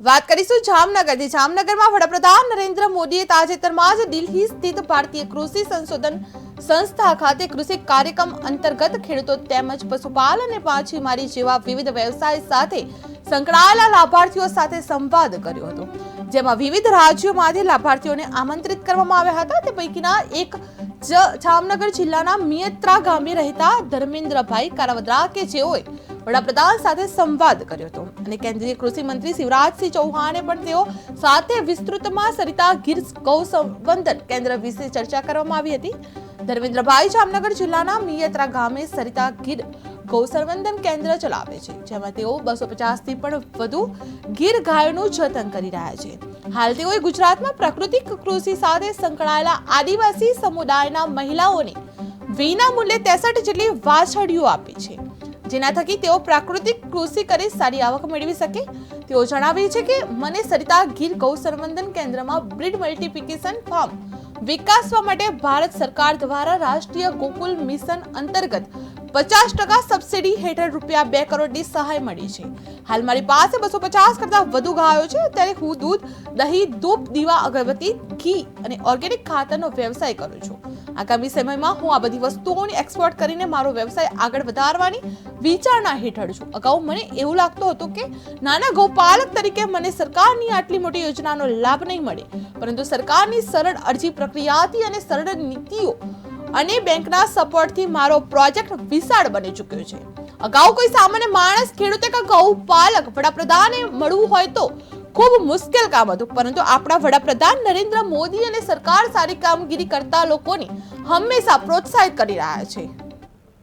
વાત કરીશું જામનગરથી. જામનગરમાં વડાપ્રધાન નરેન્દ્ર મોદીએ તાજેતરમાં જ દિલ્હી સ્થિત ભારતીય કૃષિ સંશોધન સંસ્થા ખાતે કૃષિ કાર્યક્રમ અંતર્ગત ખેડૂતો તેમજ પશુપાલન અને માછીમારી જેવા વિવિધ વ્યવસાય સાથે સંકળાયેલા લાભાર્થીઓ સાથે સંવાદ કર્યો હતો. જેમાં વિવિધ રાજ્યોમાંથી લાભાર્થીઓને આમંત્રિત કરવામાં આવ્યા હતા. તે પૈકીના એક જામનગર જિલ્લાના મિયત્રા ગામે રહેતા ધર્મેન્દ્રભાઈ કારાવદ્રા કે જેઓએ વડાપ્રધાન સાથે સંવાદ કર્યો હતો અને કેન્દ્રીય કૃષિ મંત્રી શિવરાજસિંહ ચૌહાણે પણ તેઓ સાથે વિસ્તૃતમાં સરિતા ગીર ગૌ સંવંદન કેન્દ્ર વિશે ચર્ચા કરવામાં આવી હતી. ધર્મેન્દ્રભાઈ જામનગર જિલ્લાના મિયત્રા ગામે સરિતા ગીર ગૌ સંવર્ધન કેન્દ્ર ચલાવે છે, જેમાં તેઓ બસો પચાસથી પણ વધુ ગીર ગાયોનું જતન કરી રહ્યા છે. હાલ તેઓએ ગુજરાતમાં પ્રાકૃતિક કૃષિ સાથે સંકળાયેલા આદિવાસી સમુદાયના મહિલાઓને વિના મૂલ્યે ત્રેસઠ જેટલી વાછડીઓ આપી છે. જેના થકી તેઓ પ્રાકૃતિક કૃષિ કરી સારી આવક મેળવી શકે. તેઓ જણાવે છે કે, મને સરિતા ગીર ગૌ સંવર્ધન કેન્દ્રમાં બ્રીડ મલ્ટિપ્લિકેશન ફાર્મ વિકાસવા માટે ભારત સરકાર દ્વારા રાષ્ટ્રીય ગોકુલ મિશન અંતર્ગત પચાસ ટકા સબસિડી હેઠળ રૂપિયા બે કરોડની સહાય મળી છે. હાલ મારી પાસે બસો પચાસ કરતાં વધુ ગાયો છે, ત્યારે હું દૂધ, દહીં ધૂપ દીવા, અગરબત્તી, ઘી અને ઓર્ગેનિક ખાતરનો વ્યવસાય કરું છું. આગામી સમયમાં હું આ બધી વસ્તુઓની એક્સપોર્ટ કરીને મારો વ્યવસાય આગળ વધારવાની વિચારણા હેઠળ છું. અગાઉ મને એવું લાગતું હતું કે નાના ગૌપાલક તરીકે મને સરકારની આટલી મોટી યોજનાનો લાભ નહીં મળે, પરંતુ સરકારની સરળ અરજી પ્રક્રિયાથી અને સરળ નીતિઓ અને બેંકના સપોર્ટથી મારો પ્રોજેક્ટ વિશાળ બની ચૂક્યો છે. અગાઉ કોઈ સામાન્ય માણસ ખેડૂતે કે ગૌપાલક વડાપ્રધાને મળવું હોય તો ખૂબ મુશ્કેલ કામ હતું, પરંતુ આપણા વડાપ્રધાન નરેન્દ્ર મોદી અને સરકાર સારી કામગીરી કરતા લોકોને હંમેશા પ્રોત્સાહિત કરી રહ્યા છે.